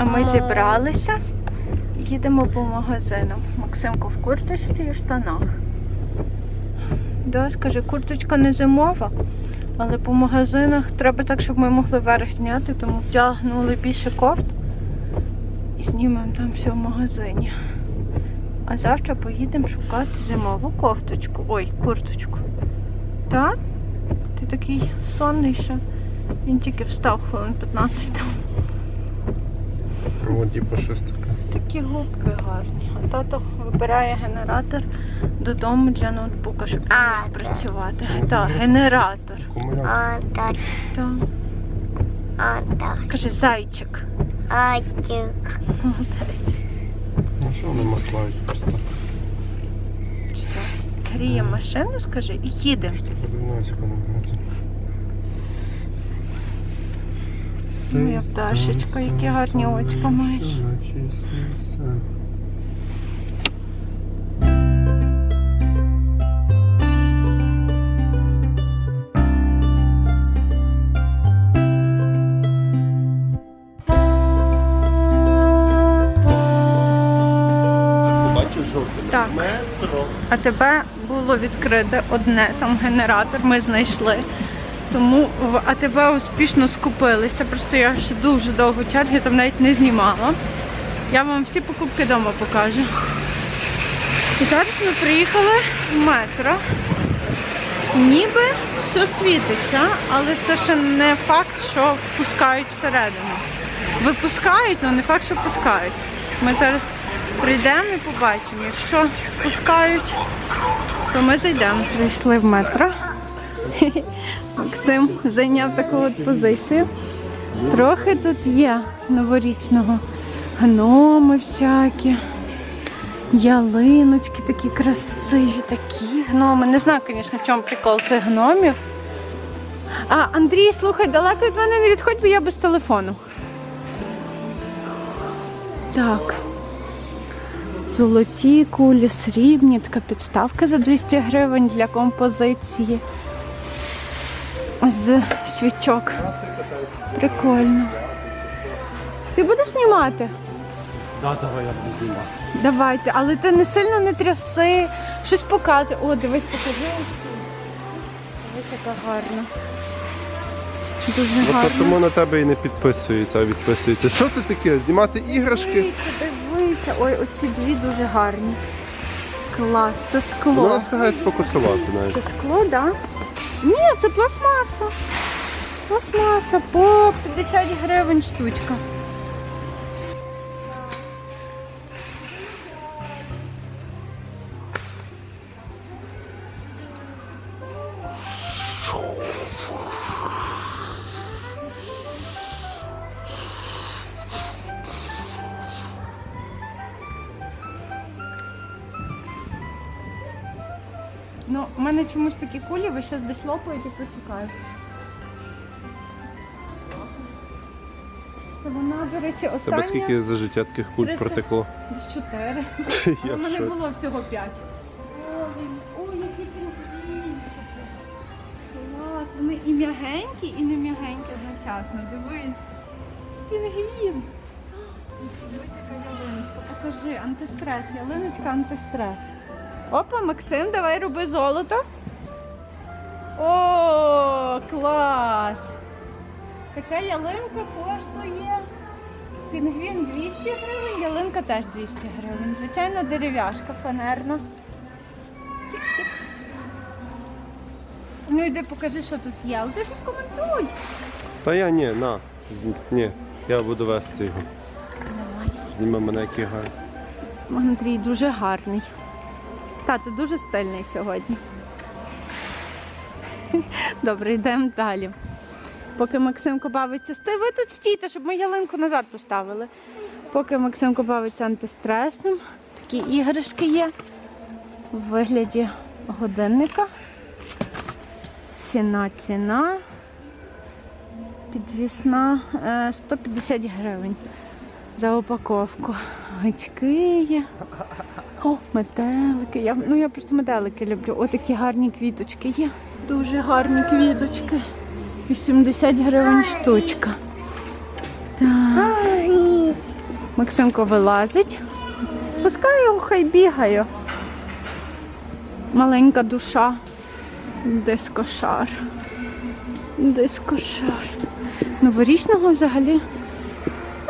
А ми зібралися їдемо по магазинам. Максимко в курточці і в штанах. Да, скажи, курточка не зимова, але по магазинах треба так, щоб ми могли верх зняти, тому вдягнули більше кофт і знімемо там все в магазині. А завтра поїдемо шукати зимову кофточку. Ой, курточку. Так? Ти такий сонний ще. Він тільки встав хвилин 15 тому. О, типу щось таке. Такі губки гарні. А тато вибирає генератор додому для ноутбука, щоб А, працювати. Так, генератор. Акумулятор. А, так, Так. а, так, Каже, зайчик. а, так. Ну що вони маслають просто? Все. Гріє машину, скаже, і їде. Штука 11 набагато. Моя пташечка, які гарні очка маєш. Так. А тебе було відкрите одне там генератор, ми знайшли. Тому в АТБ успішно скупилися. Просто я ще дуже довго черги там навіть не знімала. Я вам всі покупки вдома покажу. І зараз ми приїхали в метро. Ніби все світиться, але це ще не факт, що впускають всередину. Випускають, але не факт, що пускають. Ми зараз прийдемо і побачимо. Якщо впускають, то ми зайдемо. Прийшли в метро. Максим зайняв таку от позицію. Трохи тут є новорічного. Гноми всякі, ялиночки такі красиві, такі гноми. Не знаю, звісно, в чому прикол цих гномів. А, Андрій, слухай, далеко від мене не відходь, бо я без телефону. Так. Золоті кулі, срібні, така підставка за 200 гривень для композиції. З свічок. Прикольно. Ти будеш знімати? Да, давай я буду знімати. Давайте, але ти не сильно не тряси, щось показуй. О, дивись, покажи. Дивись, яка гарна. Дуже От гарна. тому на тебе і не підписується, а відписується. Що це таке? Знімати іграшки? Дивися, дивися. Ой, оці дві дуже гарні. Клас, це Ну, Вона встигає сфокусувати навіть. Це скло, так? Да? Ні, це пластмаса. Пластмаса по 50 гривень штучка. Чомусь такі кулі, ви зараз десь лопаєте, почекаю. Це вона, до речі, остання. Тебе скільки за життя таких куль Триста. протекло? Десь чотири. Я У в мене шоці. було всього п'ять. Ой, ой, які пінгвінчики. Клас. Вони і м'ягенькі, і не м'ягенькі одночасно. Дивись. Пінгвін. Дивись, яка ялиночка. Покажи, антистрес. Ялиночка антистрес. Опа, Максим, давай роби золото. О, клас! Така ялинка коштує. Пінгвін 200 гривень, ялинка теж 200 гривень. Звичайно, дерев'яшка фанерна. Тік-тік. Ну йди покажи, що тут є. Але ти щось коментуй. Та я ні, на. З- Ні, я буду вести його. Зніме мене який гарний. Андрій дуже гарний. Тато дуже стильний сьогодні. Добре, йдемо далі. Поки Максимко бавиться, ви тут стійте, щоб ми ялинку назад поставили. Поки Максимко бавиться антистресом, такі іграшки є в вигляді годинника. Ціна, ціна. Підвісна е, 150 гривень за упаковку. Очки є. О, метелики. Я, ну я просто метелики люблю. О, такі гарні квіточки є. Дуже гарні квіточки. 80 гривень штучка. Так. Максимко вилазить. Пускай його хай бігає. Маленька душа. Дискошар. Дискошар. Новорічного взагалі.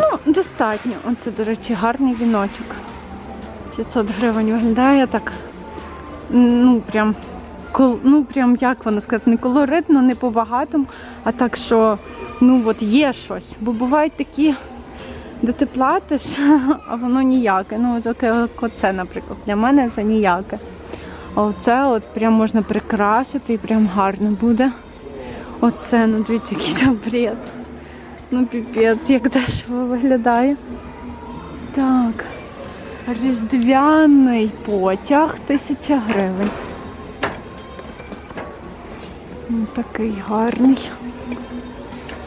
Ну, достатньо. Оце, до речі, гарний віночок. 500 гривень виглядає так. Ну, прям, ну, прям як воно сказати, не колоритно, не по-багатому, а так, що ну от є щось. Бо бувають такі, де ти платиш, а воно ніяке. Ну, таке, оце, наприклад, для мене це ніяке. А оце от прям можна прикрасити і прям гарно буде. Оце, ну дивіться, який там бред. Ну, піпець, як дешево виглядає. Так. Різдвяний потяг тисяча гривень. Такий гарний.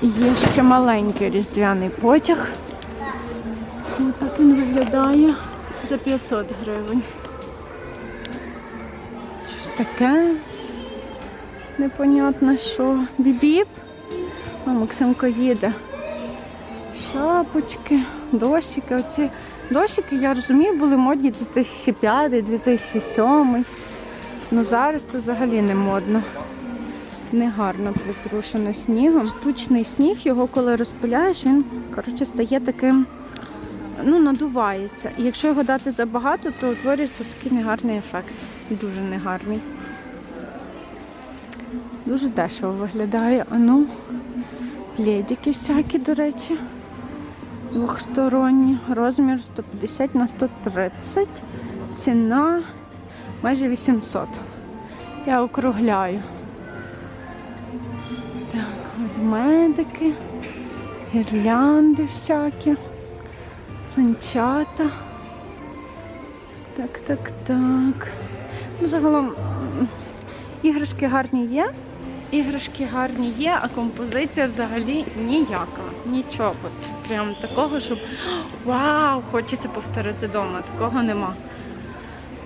І є ще маленький різдвяний потяг. Ось так він виглядає за 500 гривень. Щось таке. Непонятно що. Бібіп. А Максимко їде. Шапочки, дощики. Оці дощики, я розумію, були модні 2005-2007. Ну зараз це взагалі не модно. Негарно притрушено снігом. Штучний сніг, його коли розпиляєш, він коротше, стає таким, ну, надувається. І якщо його дати забагато, то утворюється такий негарний ефект. Дуже негарний. Дуже дешево виглядає. А ну, пледики всякі, до речі. Двохсторонні. Розмір 150 на 130. Ціна майже 800. Я округляю. Так, ведмедики, гірлянди всякі, санчата. Так, так, так. Ну, загалом іграшки гарні є. Іграшки гарні є, а композиція взагалі ніяка. Нічого. От прям такого, щоб вау, хочеться повторити вдома. Такого нема.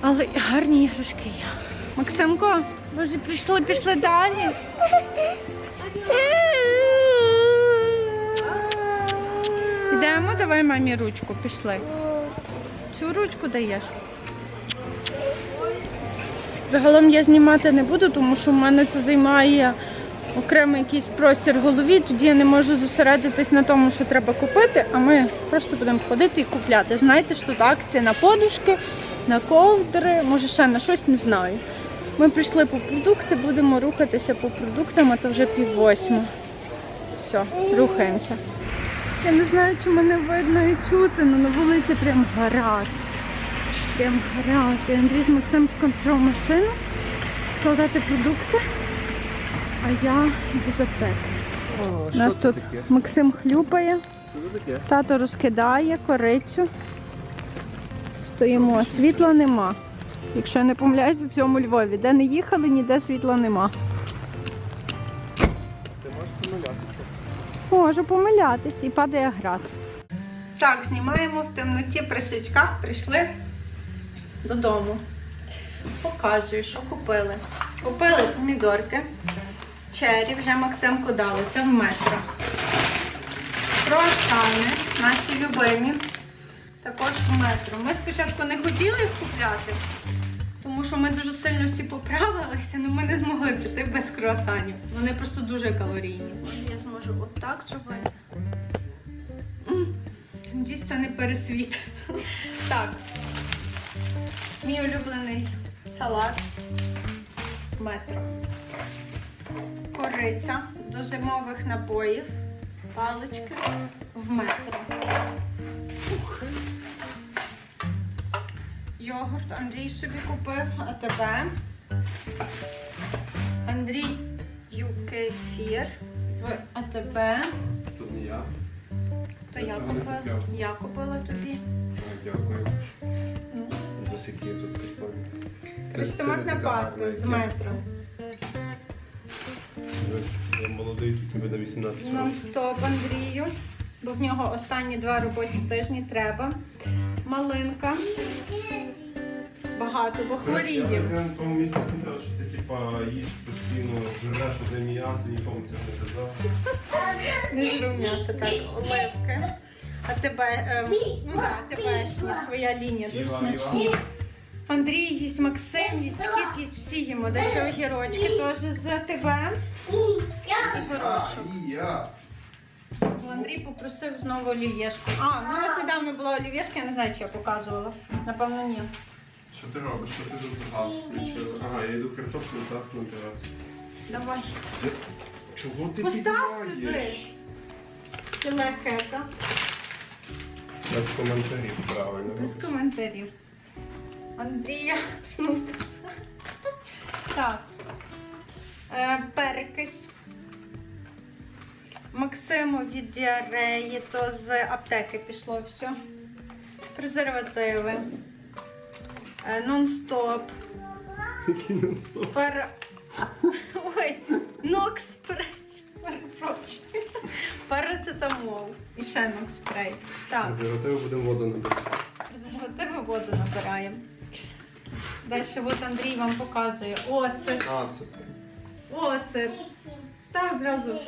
Але гарні іграшки є. Максимко, вже прийшли, пішли далі. Йдемо, давай мамі ручку, пішли. Цю ручку даєш. Загалом я знімати не буду, тому що в мене це займає окремий якийсь простір в голові. Тоді я не можу зосередитись на тому, що треба купити, а ми просто будемо ходити і купляти. Знаєте, що тут акція на подушки, на ковдри, може ще на щось, не знаю. Ми прийшли по продукти, будемо рухатися по продуктам, а то вже пів восьма. Все, рухаємося. Я не знаю, чи мене видно і чути, але на вулиці прям гарать. Прям гарать. І Андрій з Максимчиком пішов в машину складати продукти, а я за. У нас тут Максим хлюпає, тато розкидає корицю. Стоїмо, світла нема. Якщо я не помиляюсь, у всьому Львові. Де не їхали, ніде світла нема. Можу помилятись і падає град. Так, знімаємо в темноті при свічках, прийшли додому. Показую, що купили. Купили помідорки. Чері, вже Максимку дали, це в метро. Круасани, наші любимі. Також в метро. Ми спочатку не хотіли їх купляти, тому що ми дуже сильно всі поправилися, але ми не змогли піти без круасанів. Вони просто дуже калорійні. Може, я зможу отак зробити. Надіюсь, це не пересвіт. Так. Мій улюблений салат метро. Кориця до зимових напоїв. Палички в метро. Йогурт Андрій собі купив, а тебе. Андрій кефір в АТБ. Тут не я. То Я купила. Я купила тобі. Дякую. Ну, Ось які тут прикольні. Ось томатна паста з метро. Я молодий, тут тобі на 18 років. Нон-стоп Андрію. Бо в нього останні два робочі тижні треба. Малинка. Багато, бо речі, Я хворіє. на тому місці казав, що ти типа їш постійно, жреш одне м'ясо, нікому це не казав. Не жру м'ясо, так, оливки. А тебе, е, ну да, тебешні, своя лінія, дуже смачні. Андрій їсть, Максим їсть, кіт їсть, всі їмо. Де ще огірочки теж за тебе. І горошок. І я. Андрій попросив знову олів'єшку. А, ну у нас недавно була олів'єшка, я не знаю, чи я показувала. Напевно, ні. Що ти робиш? Що ти тут газ включила? Ага, я йду картоплю так натирати. Давай. Чого ти Постав піднімаєш? Філе хека. Без коментарів, правильно. Без коментарів. Андрія снути. Так. Е, перекись. Максиму від діареї, то з аптеки пішло все. Презервативи. Е, нон-стоп. Який нон-стоп? Ой, нокспрей. Перепрошую. Парацетамол. І ще нокспрей. Так. Презервативи будемо воду набирати. Презервативи воду набираємо. Далі от Андрій вам показує. Оцет. А, це Оцет. Став зразу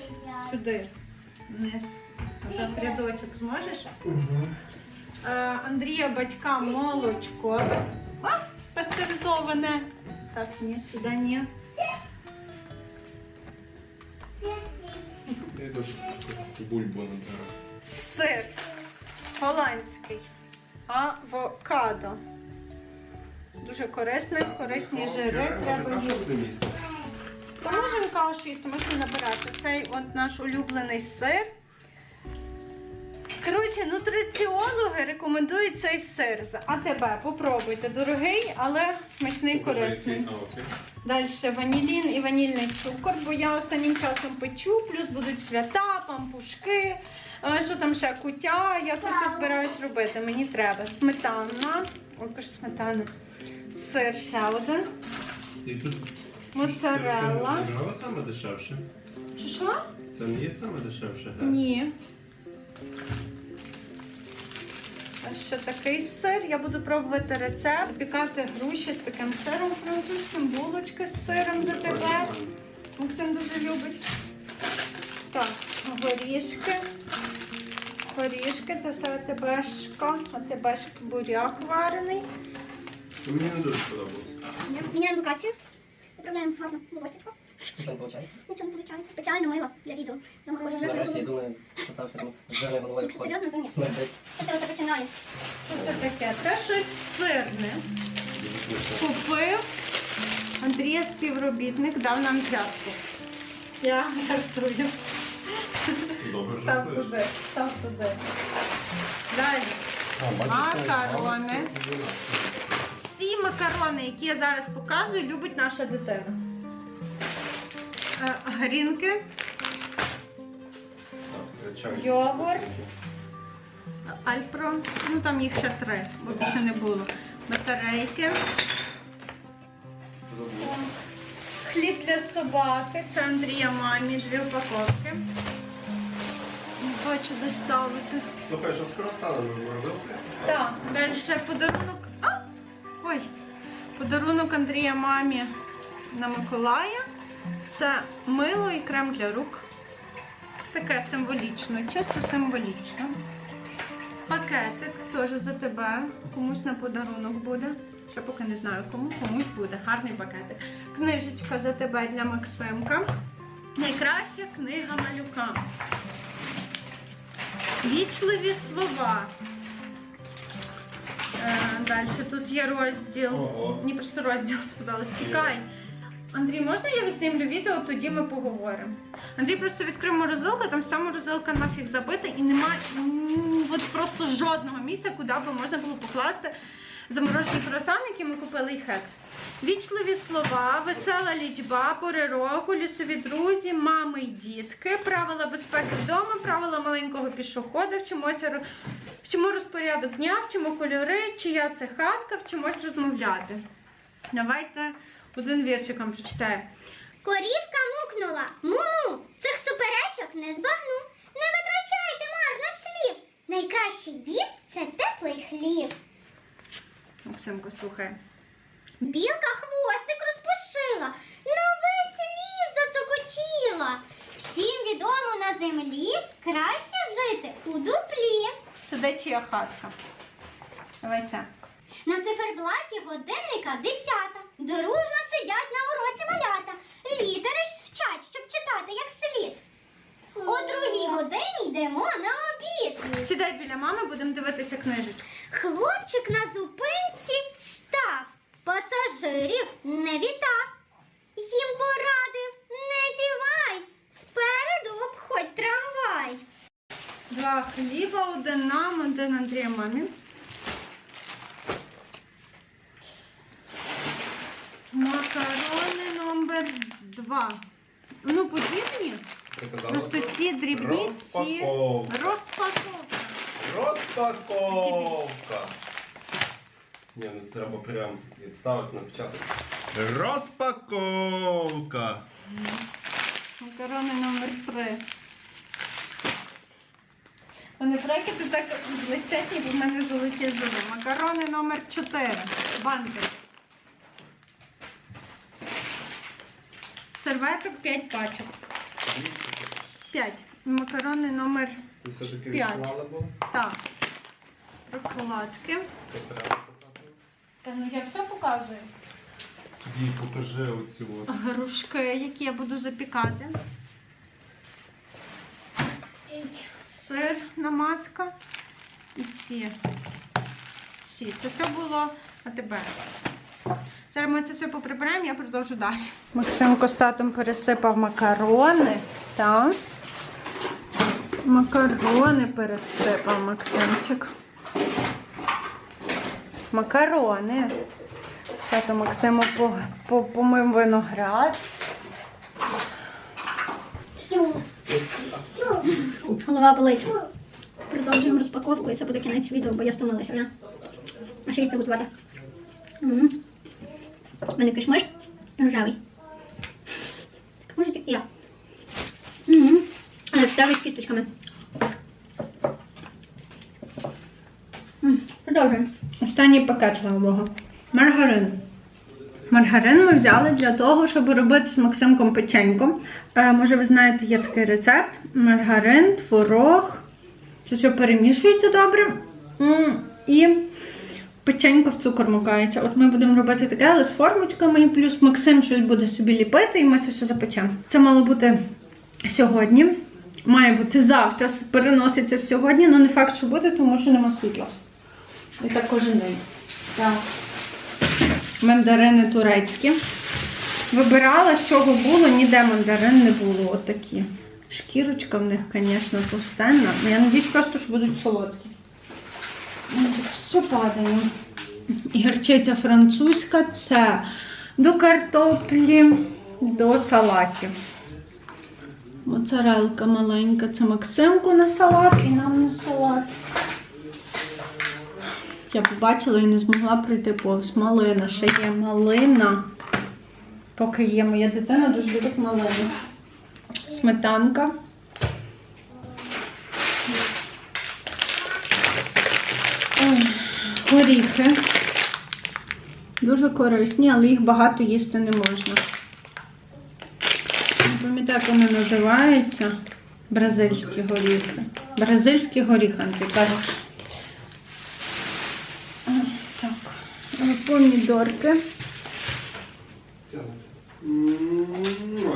сюди. Вниз. Отак рядочок зможеш? Е, Андрія батька молочко. О, пастеризоване. Так, ні, сюди ні. Я йду бульбу. Сир голландський. Авокадо. Дуже корисний, корисні жири. Треба їсти. Ми можемо кашу їсти, можна набирати. Цей от наш улюблений сир. Коротше, нутриціологи рекомендують цей сир з АТБ. Попробуйте. Дорогий, але смачний, корисний. Далі ванілін і ванільний цукор, бо я останнім часом печу, плюс будуть свята, пампушки, е, що там ще кутя. Я це все збираюсь робити. Мені треба. Сметана. Ой, ж сметана. Сир ще один. Моцарелла. Ти саме дешевше? Що що? Це не є саме дешевше, га? Ні. А ще такий сир. Я буду пробувати рецепт. Запікати груші з таким сиром французьким, булочки з сиром за тебе. Максим дуже любить. Так, горішки. Горішки, це все АТБшка. АТБшка буряк варений. Мені не дуже сподобалося. Міняємо локацію. Виправляємо гарно волосечко. Что не получается? Не. Спеціально мила для відео. Я думаю, оставшся там с жирной головой. Якщо серйозно, то ні. Смотреть. Це оце починає. Що це таке? Це щось сирне. Купив Андрія співробітник, дав нам взятку. Я жартую. Добре, Став жартуєш. туди, став туди. Далі. Макарони. Всі макарони, які я зараз показую, любить наша дитина. Е, Грінки, йогурт, альпро. Ну там їх ще три, бо більше не було. Батарейки. Хліб для собаки. Це Андрія мамі, дві упаковки. Хочу доставити. Слухай, що з круасанами морозив? Так, далі подарунок. А! Ой! Подарунок Андрія мамі на Миколая. Це мило і крем для рук. Таке символічно, чисто символічно. Пакетик теж за тебе. Комусь на подарунок буде. Ще поки не знаю кому, комусь буде. Гарний пакетик. Книжечка за тебе для Максимка. Найкраща книга малюка. Вічливі слова. Е, Далі тут є розділ. Мені просто розділ сподобалось. Чекай. Андрій, можна я відзнімлю відео, тоді ми поговоримо. Андрій просто відкрив морозилку, там вся морозилка нафіг забита і немає от просто жодного місця, куди би можна було покласти заморожені круасани, які ми купили і хек. Вічливі слова, весела лічба, пори року, лісові друзі, мами й дітки, правила безпеки вдома, правила маленького пішохода, вчимо розпорядок дня, вчимо кольори, чия це хатка, вчимось розмовляти. Давайте один віршик вам прочитаю. Корівка мукнула. Му-му, цих суперечок не збагну. Не витрачайте марно слів. Найкращий дім це теплий хліб. Максимко, слухай. Білка хвостик розпушила, на весь ліс зацокотіла. Всім відомо на землі краще жити у дуплі. Це де чия хатка. Давай це. На циферблаті годинника десята. Дружно сидять на уроці малята. Літери ж вчать, щоб читати як слід. О другій годині йдемо на обід. Сідай біля мами, будемо дивитися книжечку. Хлопчик на зупинці став, пасажирів не вітав. Їм порадив, не зівай, спереду обходь трамвай. Два хліба, один нам, один Андрія мамі. Макарони номер два. Ну, потрібні? Просто ці дрібні, ці Розпаковка. розпаковка. Розпаковка. Ні, ну треба прям ставити на початок. Розпаковка. Макарони номер три. Вони брекети так блистять, ніби в мене золоті зуби. Макарони номер 4. Банки. Серветок 5 пачок. 5. Макарони номер Ти все-таки П'ять. відклала було? так. Прокладки. Треба. Та ну я все показую. Тоді покажи оці от. Грушки, які я буду запікати. І Сир намазка. І ці. Ці. Це все було на тебе. Зараз ми це все поприберемо, я продовжу далі. Максимко з татом пересипав макарони. Так. Макарони пересипав Максимчик. Макарони. Тато Максиму по, по, помив виноград. Голова болить. Продовжуємо розпаковку і це буде кінець відео, бо я втомилася. А ще їсти готувати. У мене кишмиш рожевий. Так може і я. Але вставий з кісточками. Продовжуємо. Останній пакет нового. Маргарин. Маргарин ми взяли для того, щоб робити з Максимком печенько. Е, може, ви знаєте, є такий рецепт. Маргарин, творог. Це все перемішується добре. І печенько в цукор макається. От ми будемо робити таке, але з формочками, і плюс Максим щось буде собі ліпити, і ми це все запечемо. Це мало бути сьогодні. Має бути завтра, переноситься сьогодні, але не факт, що буде, тому що нема світла. І так кожен день. Так. Мандарини турецькі. Вибирала, з чого було, ніде мандарин не було. Отакі. Шкірочка в них, звісно, товстенна. Ну, Я надіюсь просто, що будуть солодкі. Все падає. І Гірчиця французька це до картоплі, до салатів. Моцарелка маленька, це Максимку на салат і нам на салат. Я побачила і не змогла пройти повз. Малина, ще є малина. Поки є моя дитина, дуже любить малину. Сметанка. Горіхи. Дуже корисні, але їх багато їсти не можна. Не пам'ятаю, як вони називаються. Бразильські горіхи. Бразильські горіхи, ти кажеш. Так, е, помідорки,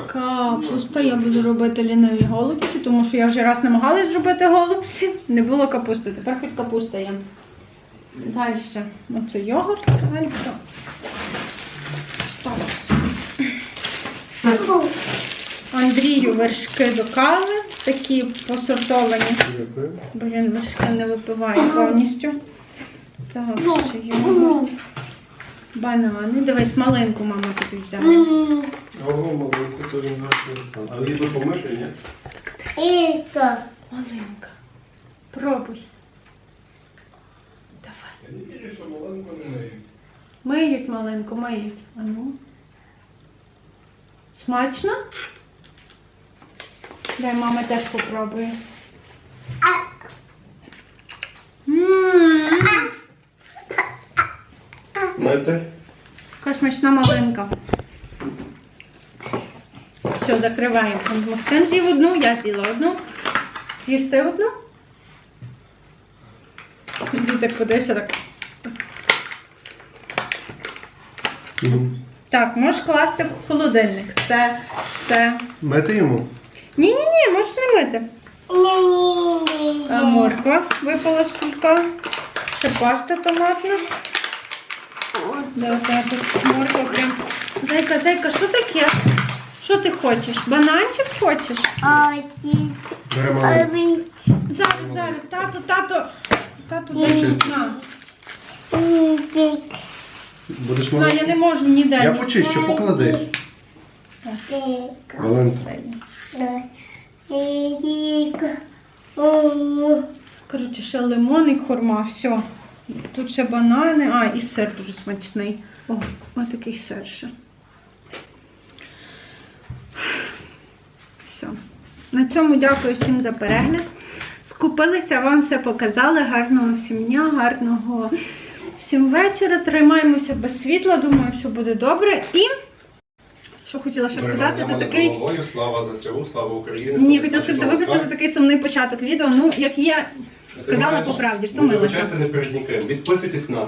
капуста. Я буду робити ліниві голубці, тому що я вже раз намагалась зробити голубці. Не було капусти, тепер хоч капуста є. Далі. Оце йогурт. Ставлю. Андрію вершки до кави, такі посортовані. Бо він вершки не випиває повністю. Так, ще йогурт. Банани. Дивись, маленьку мама тобі взяла. Ого, маленьку теж не стане. Але її би помити, ні? Іка. Маленька. Пробуй. Я не вірю, що маленьку не миють. Миють маленьку, миють. А ну. Смачно? Дай мама теж попробує. М. Мити? Яка смачна малинка. Все, закриваємо. Максим з'їв одну, я з'їла одну. З'їж ти одну? Іди так подивися так. Мгм. Так, можеш класти в холодильник. Це, це. Мити йому? Ні, ні, ні, можеш не мити. А, морква випала з кулька. Ще паста томатна. Да, так, тут морква прям. Зайка, зайка, що таке? Що ти хочеш? Бананчик хочеш? Бери маленький. Зараз, зараз, тато, тато. Тато, дай на. Будеш На, я не можу ніде. Я ні почищу, поклади. Коротше, ще лимон і хурма, все. Тут ще банани, а, і сир дуже смачний. О, ось такий сир ще. Все. На цьому дякую всім за перегляд. Скупилися, вам все показали. Гарного всім дня, гарного всім вечора. Тримаємося без світла, думаю, все буде добре. І що хотіла ще сказати, це такий. Слава ЗСУ, слава Україні. Ні, хотіла сказати, вибачте за такий сумний початок відео. Ну, як я сказала по правді, втомилася. Вибачайся не перед ніким. Відписуйтесь на